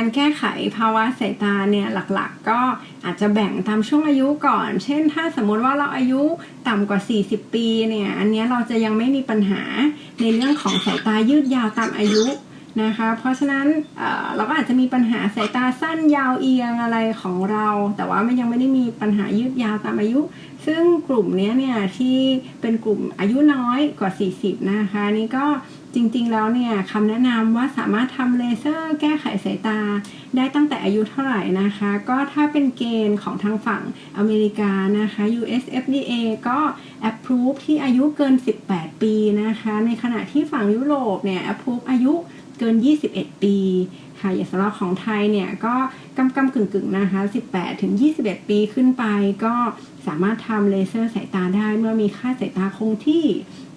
การแก้ไขภาวะสายตาเนี่ยหลักๆ ก็อาจจะแบ่งตามช่วงอายุก่อน เช่น ถ้าสมมติว่าเราอายุต่ำกว่า 40 ปีเนี่ยอันนี้เราจะยังไม่มีปัญหาในเรื่องของสายตายืดยาวตามอายุนะคะ เพราะฉะนั้นเเราก็อาจจะมีปัญหาสายตาสั้นยาวเอียงอะไรของเรา แต่ว่ามันยังไม่ได้มีปัญหายืดยาวตามอายุ ซึ่งกลุ่มนี้เนี่ยที่เป็นกลุ่มอายุน้อยกว่า 40 นะคะนี่ก็ จริงๆแล้วเนี่ยคำแนะนำว่าสามารถทำเลเซอร์แก้ไขสายตา ได้ตั้งแต่อายุเท่าไหร่นะคะ ก็ถ้าเป็นเกณฑ์ของทางฝั่งอเมริกานะคะ US FDA ก็ approve ที่อายุเกิน 18 ปีนะคะ ในขณะที่ฝั่งยุโรปเนี่ย approve อายุ เกิน 21 ปีค่ะอย่างสำหรับของไทยเนี่ยก็กำกำกึ่งกึ่งนะคะ 18 ถึง 21 ปีขึ้นไป ก็สามารถทำเลเซอร์สายตาได้เมื่อมีค่าสายตาคงที่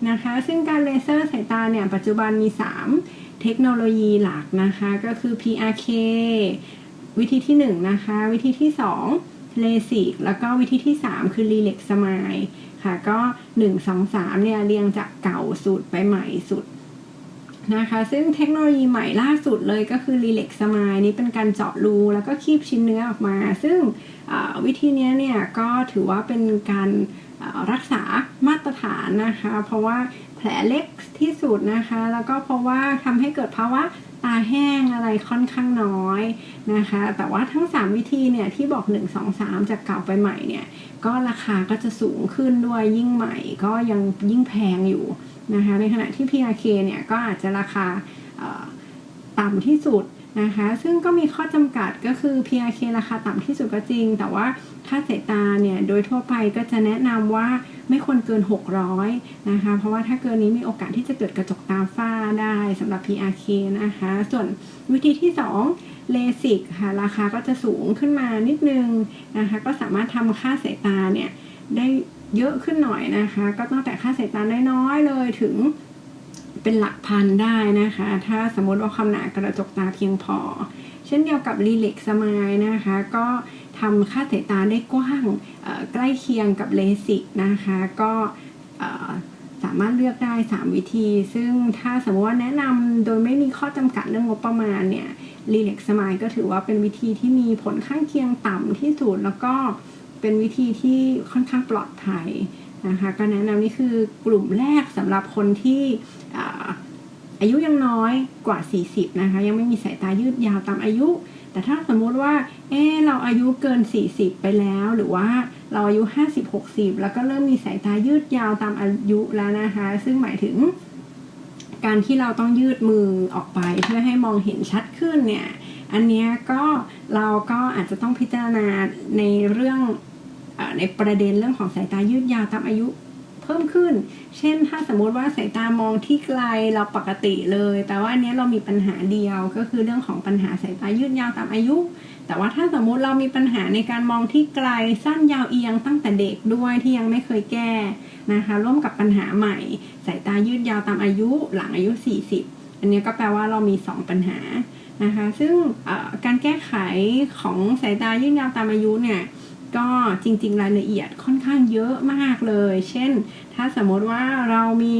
นะคะ ซึ่งการเลเซอร์สายตาเนี่ยปัจจุบันมี 3 เทคโนโลยีหลักนะคะก็คือ PRK วิธีที่ 1 นะคะ วิธีที่ 2 เลสิกแล้วก็วิธีที่ 3 คือรีเล็กสมายค่ะก็ 1 2 3เนี่ยเรียงจากเก่าสุดไปใหม่สุด นะคะ ซึ่งเทคโนโลยีใหม่ล่าสุดเลยก็คือ Relax Smile นี้เป็นการเจาะรูแล้วก็คีบชิ้นเนื้อออกมา ซึ่งวิธีนี้เนี่ยก็ถือว่าเป็นการรักษามาตรฐานนะคะ เพราะว่าแผลเล็กที่สุดนะคะ แล้วก็เพราะว่าทำให้เกิดภาวะ ตาแห้งอะไรค่อนข้างน้อยนะคะ แต่ว่าทั้ง 3 วิธีเนี่ยที่บอก 1 2 3 จากเก่าไปใหม่เนี่ยก็ราคาก็จะสูงขึ้นด้วยยิ่งใหม่ก็ยังยิ่งแพงอยู่นะคะในขณะที่ PRK เนี่ยก็อาจจะราคาต่ำที่สุด นะคะซึ่งก็มีข้อจำกัดก็คือ PRK ราคาต่ำที่สุดก็จริง แต่ว่าค่าสายตาเนี่ยโดยทั่วไปก็จะแนะนำว่าไม่ควรเกิน 600นะคะเพราะว่าถ้าเกินนี้มีโอกาสที่จะเกิดกระจกตาฝ้าได้สำหรับ PRK นะคะส่วนวิธีที่ 2 เลสิกค่ะราคาก็จะสูงขึ้นมานิดนึงนะคะก็สามารถทำค่าสายตาเนี่ยได้เยอะขึ้นหน่อยนะคะ ก็ตั้งแต่ค่าสายตาน้อยๆเลยถึง เป็นหลักพันได้นะคะ ถ้าสมมติว่าความหนากระจกตาเพียงพอ เช่นเดียวกับรีเล็กสมายนะคะ ก็ทำค่าสายตาได้กว้างใกล้เคียงกับเลสิกนะคะ ก็สามารถเลือกได้ 3 วิธี ซึ่งถ้าสมมติว่าแนะนำโดยไม่มีข้อจำกัดเรื่องงบประมาณเนี่ยรีเล็กสมายก็ถือว่าเป็นวิธีที่มีผลข้างเคียงต่ำที่สุดแล้วก็เป็นวิธีที่ค่อนข้างปลอดภัย นะคะก็แนะนำนี่คือกลุ่มแรกสำหรับคนที่อายุยังน้อยกว่า 40 นะคะ ยังไม่มีสายตายืดยาวตามอายุ แต่ถ้าสมมุติว่า เออเราอายุเกิน 40 ไปแล้ว หรือว่าเราอายุ 50 60 แล้วก็เริ่มมีสายตายืดยาวตามอายุแล้วนะคะ ซึ่งหมายถึง การที่เราต้องยืดมือออกไปเพื่อให้มองเห็นชัดขึ้นเนี่ย อันเนี้ยก็เราก็อาจจะต้องพิจารณาในเรื่อง ในประเด็นเรื่องของสายตายืดยาวตามอายุเพิ่มขึ้น เช่น ถ้าสมมติว่าสายตามองที่ไกลเราปกติเลย แต่ว่าอันนี้เรามีปัญหาเดียวก็คือเรื่องของปัญหาสายตายืดยาวตามอายุ แต่ว่าถ้าสมมุติเรามีปัญหาในการมองที่ไกลสั้นยาวเอียงตั้งแต่เด็กด้วยที่ยังไม่เคยแก้นะคะร่วมกับปัญหาใหม่ สายตายืดยาวตามอายุหลังอายุ 40 อันนี้ก็แปลว่าเรามี 2 ปัญหานะคะซึ่งการแก้ไขของสายตายืดยาวตามอายุเนี่ย ก็จริง ๆ รายละเอียดค่อนข้างเยอะมากเลย เช่น ถ้าสมมติว่าเรามี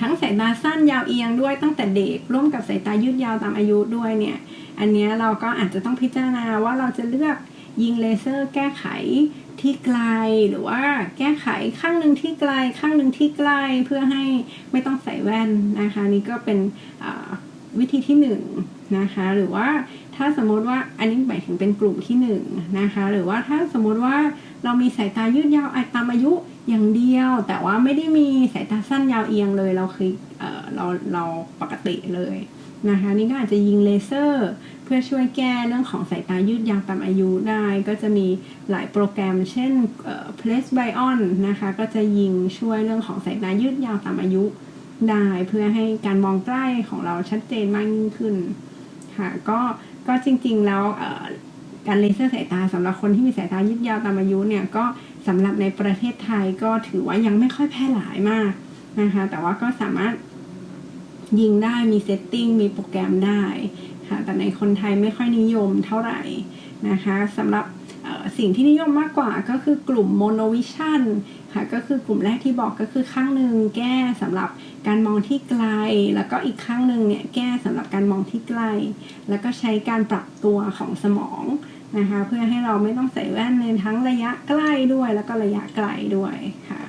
ทั้งสายตาสั้นยาวเอียงด้วยตั้งแต่เด็ก ร่วมกับสายตายืดยาวตามอายุด้วยเนี่ย อันนี้เราก็อาจจะต้องพิจารณาว่าเราจะเลือกยิงเลเซอร์แก้ไขที่ไกลหรือว่าแก้ไขข้างหนึ่งที่ไกลข้างหนึ่งที่ใกล้เพื่อให้ไม่ต้องใส่แว่นนะคะ นี่ก็เป็นวิธีที่หนึ่งนะคะหรือว่า ถ้าสมมติว่าอันนี้หมายถึงเป็นกลุ่มที่หนึ่งนะคะ หรือว่าถ้าสมมติว่าเรามีสายตายืดยาวตามอายุอย่างเดียว แต่ว่าไม่ได้มีสายตาสั้นยาวเอียงเลยเราคือเออเราเราปกติเลยนะคะ นี่ก็อาจจะยิงเลเซอร์ เพื่อช่วยแก้เรื่องของสายตายืดยาวตามอายุได้ ก็จะมีหลายโปรแกรม เช่นเอ่อ Place Bion นะคะ ก็จะยิงช่วยเรื่องของสายตายืดยาวตามอายุได้ เพื่อให้การมองใกล้ของเราชัดเจนมากยิ่งขึ้นค่ะก็ ก็จริง ๆ แล้วการเลเซอร์สายตาสำหรับคนที่มีสายตายืดยาวตามอายุเนี่ยก็สำหรับในประเทศไทยก็ถือว่ายังไม่ค่อยแพร่หลายมากนะคะแต่ว่าก็สามารถยิงได้มีเซตติ้งมีโปรแกรมได้ค่ะแต่ในคนไทยไม่ค่อยนิยมเท่าไหร่นะคะสำหรับ สิ่งที่นิยมมากกว่าก็คือกลุ่มโมโนวิชันค่ะก็คือกลุ่มแรกที่บอกก็คือข้างหนึ่งแก้สำหรับการมองที่ไกล แล้วก็อีกข้างหนึ่งเนี่ยแก้สำหรับการมองที่ใกล้แล้วก็ใช้การปรับตัวของสมองนะคะเพื่อให้เราไม่ต้องใส่แว่นในทั้งระยะใกล้ด้วย แล้วก็ระยะไกลด้วยค่ะ